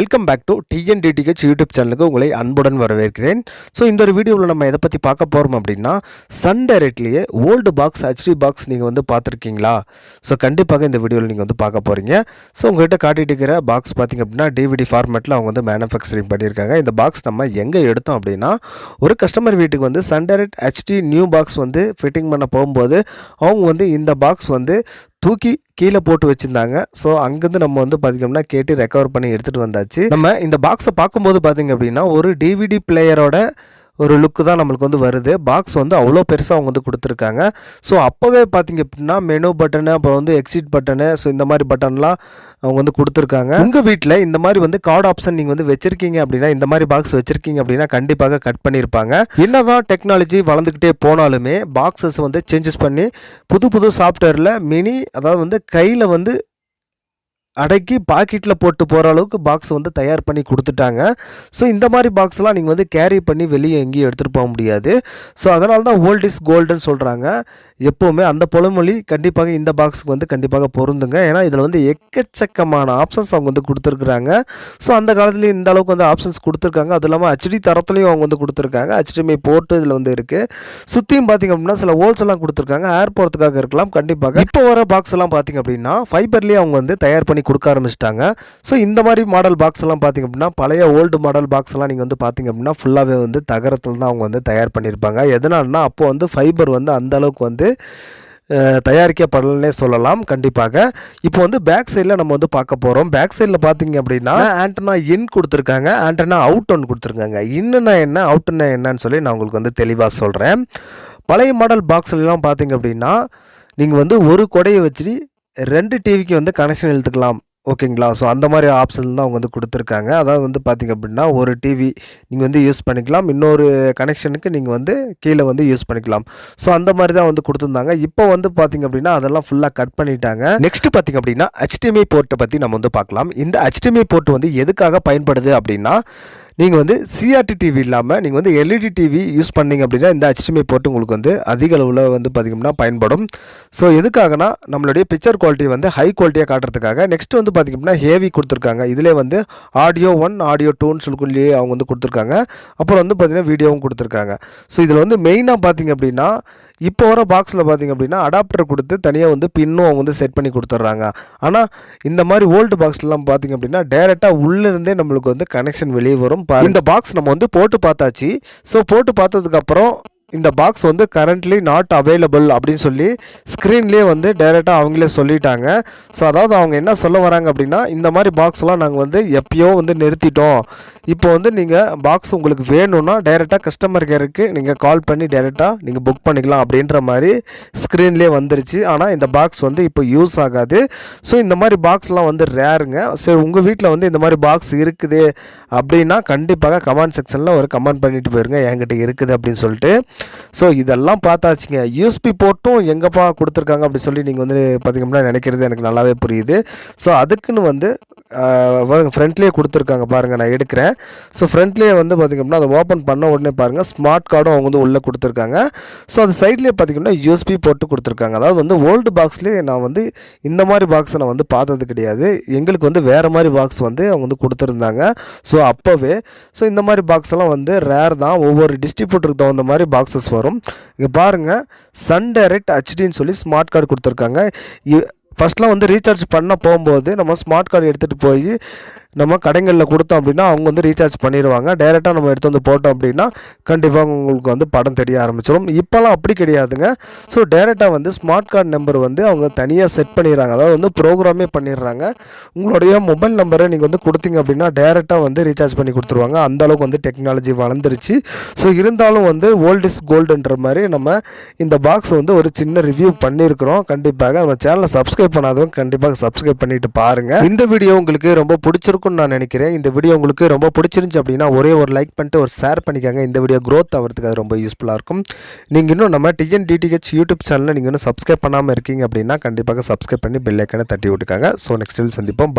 Welcome back to TNDTH YouTube சேனலுக்கு உங்களை அன்புடன் வரவேற்கிறேன். ஸோ இந்த ஒரு வீடியோவில் நம்ம எதை பற்றி பார்க்க போகிறோம் அப்படின்னா சன் டைரக்ட்லேயே ஓல்டு பாக்ஸ் ஹெச்டி பாக்ஸ் நீங்கள் வந்து பார்த்துருக்கீங்களா? ஸோ கண்டிப்பாக இந்த வீடியோவில் நீங்கள் வந்து பார்க்க போகிறீங்க ஸோ உங்கள்கிட்ட காட்டிட்டு இருக்கிற பாக்ஸ் பார்த்திங்க அப்படின்னா டிவிடி ஃபார்மேட்டில் அவங்க வந்து மேனுஃபேக்சரிங் பண்ணியிருக்காங்க. இந்த பாக்ஸ் நம்ம எங்கே எடுத்தோம் அப்படின்னா ஒரு கஸ்டமர் வீட்டுக்கு வந்து Sun Direct HD new box வந்து ஃபிட்டிங் பண்ண போகும்போது அவங்க வந்து இந்த பாக்ஸ் வந்து தூக்கி கீழே போட்டு வச்சுருந்தாங்க. ஸோ அங்கேருந்து நம்ம வந்து பார்த்திங்கன்னா கேட்டு ரெக்கவர் பண்ணி எடுத்துகிட்டு வந்தாச்சு. நம்ம இந்த பாக்ஸை பார்க்கும்போது பார்த்திங்க அப்படின்னா ஒரு டிவிடி பிளேயரோட ஒரு லுக்கு தான் நம்மளுக்கு வந்து வருது. பாக்ஸ் வந்து அவ்வளோ பெருசாக அவங்க வந்து கொடுத்துருக்காங்க. ஸோ அப்போவே பார்த்தீங்க அப்படின்னா மெனு பட்டனு அப்புறம் வந்து எக்ஸிட் பட்டனு ஸோ இந்த மாதிரி பட்டன்லாம் அவங்க வந்து கொடுத்துருக்காங்க. உங்கள் வீட்டில் இந்த மாதிரி வந்து கார்டு ஆப்ஷன் நீங்கள் வந்து வச்சுருக்கீங்க அப்படின்னா இந்த மாதிரி பாக்ஸ் வச்சுருக்கீங்க அப்படின்னா கண்டிப்பாக கட் பண்ணியிருப்பாங்க என்ன தான் டெக்னாலஜி வளர்ந்துக்கிட்டே போனாலுமே பாக்ஸஸ் வந்து சேஞ்சஸ் பண்ணி புது புது சாஃப்ட்வேரில் மினி அதாவது வந்து கையில் வந்து அடக்கி பாக்கெட்டில் போட்டு போகிற அளவுக்கு பாக்ஸ் வந்து தயார் பண்ணி கொடுத்துட்டாங்க. ஸோ இந்த மாதிரி பாக்ஸ்லாம் நீங்கள் வந்து கேரி பண்ணி வெளியே எங்கேயும் எடுத்துகிட்டு போக முடியாது. ஸோ அதனால தான் ஓல்ட் இஸ் கோல்டுன்னு சொல்கிறாங்க எப்போவுமே அந்த பொழுமொழி கண்டிப்பாக இந்த பாக்ஸுக்கு வந்து கண்டிப்பாக பொருந்துங்க. ஏன்னா இதில் வந்து எக்கச்சக்கமான ஆப்ஷன்ஸ் அவங்க வந்து கொடுத்துருக்குறாங்க. ஸோ அந்த காலத்துலேயும் இந்த அளவுக்கு வந்து ஆப்ஷன்ஸ் கொடுத்துருக்காங்க. அது இல்லாமல் ஹெச்டி தரத்துலையும் அவங்க வந்து கொடுத்துருக்காங்க. ஹெச்டிஎம்ஐ போர்ட்டு இதில் வந்து இருக்குது சுற்றியும் பார்த்திங்க அப்படின்னா சில ஹோல்ஸ் எல்லாம் கொடுத்துருக்காங்க. ஏர் போகிறதுக்காக இருக்கலாம் கண்டிப்பாக. இப்போ வர பாக்ஸ் எல்லாம் பார்த்திங்க அப்படின்னா ஃபைபர்லேயே அவங்க வந்து தயார் பண்ணி கொடுக்க ஆரம்பிச்சிட்டாங்க. ஸோ இந்த மாதிரி மாடல் பாக்ஸ் எல்லாம் பார்த்திங்க அப்படின்னா பழைய ஓல்டு மாடல் பாக்ஸ் எல்லாம் நீங்கள் வந்து பார்த்திங்க அப்படின்னா ஃபுல்லாகவே வந்து தகரத்தில் தான் அவங்க வந்து தயார் பண்ணியிருப்பாங்க எதனால்னா அப்போ வந்து ஃபைபர் வந்து அந்த அளவுக்கு வந்து தயாரிக்கப்படலன்னே சொல்லலாம். கண்டிப்பாக. இப்போ வந்து பேக் சைடில் நம்ம வந்து பார்க்க போகிறோம் பேக் சைடில் பார்த்தீங்க அப்படின்னா ஆண்டனா இன் கொடுத்துருக்காங்க. ஆண்டனா அவுட் ஒன் கொடுத்துருக்காங்க. இன்னுன்னா என்ன அவுட்டுன்னா என்னன்னு சொல்லி நான் உங்களுக்கு வந்து தெளிவாக சொல்கிறேன் பழைய மாடல் பாக்ஸ்லாம் பார்த்தீங்க அப்படின்னா நீங்கள் வந்து ஒரு கொடையை வச்சு ரெண்டு டிவிக்கு வந்து கனெக்ஷன் இழுத்துக்கலாம் ஓகேங்களா ஸோ அந்த மாதிரி ஆப்ஷன் தான் அவங்க வந்து கொடுத்துருக்காங்க. அதாவது வந்து பார்த்திங்க அப்படின்னா ஒரு டிவி நீங்கள் வந்து யூஸ் பண்ணிக்கலாம். இன்னொரு கனெக்ஷனுக்கு நீங்கள் வந்து கீழே வந்து யூஸ் பண்ணிக்கலாம். ஸோ அந்த மாதிரி தான் வந்து கொடுத்துருந்தாங்க. இப்போ வந்து பார்த்திங்க அப்படின்னா அதெல்லாம் ஃபுல்லாக கட் பண்ணிட்டாங்க. நெக்ஸ்ட் பார்த்திங்க அப்படின்னா ஹெச்டிஎம்ஐ போர்ட்டை பற்றி நம்ம வந்து பார்க்கலாம். இந்த ஹெச்டிஎம்ஐ போர்ட் வந்து எதுக்காக பயன்படுது அப்படின்னா நீங்கள் வந்து சிஆர்டி டிவி இல்லாமல் நீங்கள் வந்து எல்இடி டிவி யூஸ் பண்ணிங்க அப்படின்னா இந்த ஹெச்டிஎம்ஐ போட்டு உங்களுக்கு வந்து அதிக அளவில் வந்து பார்த்திங்கன்னா பயன்படும். ஸோ எதுக்காகனா நம்மளுடைய பிக்சர் குவாலிட்டி வந்து ஹை குவாலிட்டியாக காட்டுறதுக்காக நெக்ஸ்ட் வந்து பார்த்திங்க அப்படின்னா ஹேவி கொடுத்துருக்காங்க. இதிலே வந்து ஆடியோ ஒன் ஆடியோ டூன்னு சொல்லி அவங்க வந்து கொடுத்துருக்காங்க. அப்புறம் வந்து பார்த்திங்கன்னா வீடியோவும் கொடுத்துருக்காங்க. ஸோ இதில் வந்து மெயினாக பார்த்திங்க அப்படின்னா இப்போ வர பாக்ஸில் பார்த்திங்க அப்படின்னா அடாப்டர் கொடுத்து தனியாக வந்து பின்னும் அவங்க வந்து செட் பண்ணி கொடுத்துட்றாங்க ஆனால் இந்த மாதிரி ஓல்டு பாக்ஸ்லாம் பார்த்திங்க அப்படின்னா டேரெக்டாக உள்ளேருந்தே நம்மளுக்கு வந்து கனெக்ஷன் வெளியே வரும். இந்த பாக்ஸ் நம்ம வந்து போட்டு பார்த்தாச்சு. ஸோ போட்டு பார்த்ததுக்கப்புறம் இந்த பாக்ஸ் வந்து கரண்ட்லி நாட் அவைலபிள் அப்படின்னு சொல்லி ஸ்க்ரீன்லேயே வந்து டைரெக்டாக அவங்களே சொல்லிட்டாங்க. ஸோ அதாவது அவங்க என்ன சொல்ல வராங்க அப்படின்னா இந்த மாதிரி பாக்ஸ்லாம் நாங்கள் வந்து எப்பயோ வந்து நிறுத்திட்டோம். இப்போ வந்து நீங்கள் பாக்ஸ் உங்களுக்கு வேணும்னா டைரெக்டாக கஸ்டமர் கேருக்கு நீங்கள் கால் பண்ணி டைரெக்டாக நீங்கள் புக் பண்ணிக்கலாம் அப்படின்ற மாதிரி ஸ்க்ரீன்லேயே வந்துருச்சு. ஆனால் இந்த பாக்ஸ் வந்து இப்போ யூஸ் ஆகாது. ஸோ இந்த மாதிரி பாக்ஸ்லாம் வந்து ரேருங்க சரி உங்கள் வீட்டில் வந்து இந்த மாதிரி பாக்ஸ் இருக்குது அப்படின்னா கண்டிப்பாக கமெண்ட் செக்ஷனில் ஒரு கமெண்ட் பண்ணிட்டு போயிருங்க. என்கிட்ட இருக்குது அப்படின்னு சொல்லிட்டு. ஸோ இதெல்லாம் பார்த்தாச்சுங்க. யூஎஸ்பி போட்டும் எங்கப்பா கொடுத்துருக்காங்க அப்படி சொல்லி நீங்கள் வந்து பார்த்தீங்கன்னா நினைக்கிறது எனக்கு நல்லாவே புரியுது. ஸோ அதுக்குன்னு வந்து ஃப்ரண்ட்லேயே கொடுத்துருக்காங்க பாருங்கள் நான் எடுக்கிறேன். ஸோ ஃப்ரண்ட்லேயே வந்து பார்த்திங்க அப்படின்னா அதை ஓப்பன் பண்ண உடனே பாருங்கள் ஸ்மார்ட் கார்டும் அவங்க வந்து உள்ளே கொடுத்துருக்காங்க. ஸோ அது சைட்லேயே பார்த்திங்கன்னா யூஎஸ்பி போட்டு கொடுத்துருக்காங்க. அதாவது வந்து ஓல்டு பாக்ஸ்லேயே நான் வந்து இந்த மாதிரி பாக்ஸை நான் வந்து பார்த்தது கிடையாது. எங்களுக்கு வந்து வேறு மாதிரி பாக்ஸ் வந்து அவங்க வந்து கொடுத்துருந்தாங்க. ஸோ அப்போவே ஸோ இந்த மாதிரி பாக்ஸ் எல்லாம் வந்து ரேர் தான். ஒவ்வொரு டிஸ்ட்ரிபியூட்டருக்கு தகுந்த மாதிரி பாக்ஸஸ் வரும். இங்கே பாருங்கள் சன் டைரக்ட் ஹெச்டின்னு சொல்லி ஸ்மார்ட் கார்டு கொடுத்துருக்காங்க. இ- ஃபஸ்ட்லாம் வந்து ரீசார்ஜ் பண்ண போகும்போது நம்ம ஸ்மார்ட் கார்டு எடுத்துகிட்டு போய் நம்ம கடைகளில் கொடுத்தோம் அப்படின்னா அவங்க வந்து ரீசார்ஜ் பண்ணிடுவாங்க டைரெக்டாக நம்ம எடுத்து வந்து போட்டோம் அப்படின்னா கண்டிப்பாக உங்களுக்கு வந்து படம் தெரிய ஆரம்பிச்சிடும் இப்போலாம் அப்படி கிடையாதுங்க. ஸோ டைரெக்டாக வந்து ஸ்மார்ட் கார்டு நம்பர் வந்து அவங்க தனியாக செட் பண்ணிடுறாங்க. அதாவது வந்து ப்ரோக்ராமே பண்ணிடுறாங்க. உங்களுடைய மொபைல் நம்பரை நீங்கள் வந்து கொடுத்தீங்க அப்படின்னா டைரெக்டாக வந்து ரீசார்ஜ் பண்ணி கொடுத்துருவாங்க. அந்தளவுக்கு வந்து டெக்னாலஜி வளர்ந்துருச்சு. ஸோ இருந்தாலும் வந்து ஓல்ட் இஸ் கோல்டுன்ற மாதிரி நம்ம இந்த பாக்ஸ் வந்து ஒரு சின்ன ரிவ்யூ பண்ணியிருக்கிறோம் கண்டிப்பாக நம்ம சேனலை சப்ஸ்கிரைப் பண்ணாதவங்க கண்டிப்பாக சப்ஸ்கிரைப் பண்ணிட்டு பாருங்கள் இந்த வீடியோ உங்களுக்கு ரொம்ப பிடிச்சிருக்கும் இருக்கும்னு நான் நினைக்கிறேன். இந்த வீடியோ உங்களுக்கு ரொம்ப பிடிச்சிருந்துச்சு அப்படின்னா ஒரே ஒரு லைக் பண்ணிட்டு ஒரு ஷேர் பண்ணிக்கோங்க. இந்த வீடியோ க்ரோத் ஆகிறதுக்கு அது ரொம்ப யூஸ்ஃபுல்லாக இருக்கும். நீங்கள் இன்னும் நம்ம டிஎன் டிடிஹெச் யூடியூப் சேனலில் நீங்கள் இன்னும் சப்ஸ்கிரைப் பண்ணாமல் இருக்கீங்க அப்படின்னா கண்டிப்பாக சப்ஸ்கிரைப் பண்ணி பெல்லைக்கனை தட்டி விட்டுக்காங்க. ஸோ நெக்ஸ்ட் சந்திப்போம்.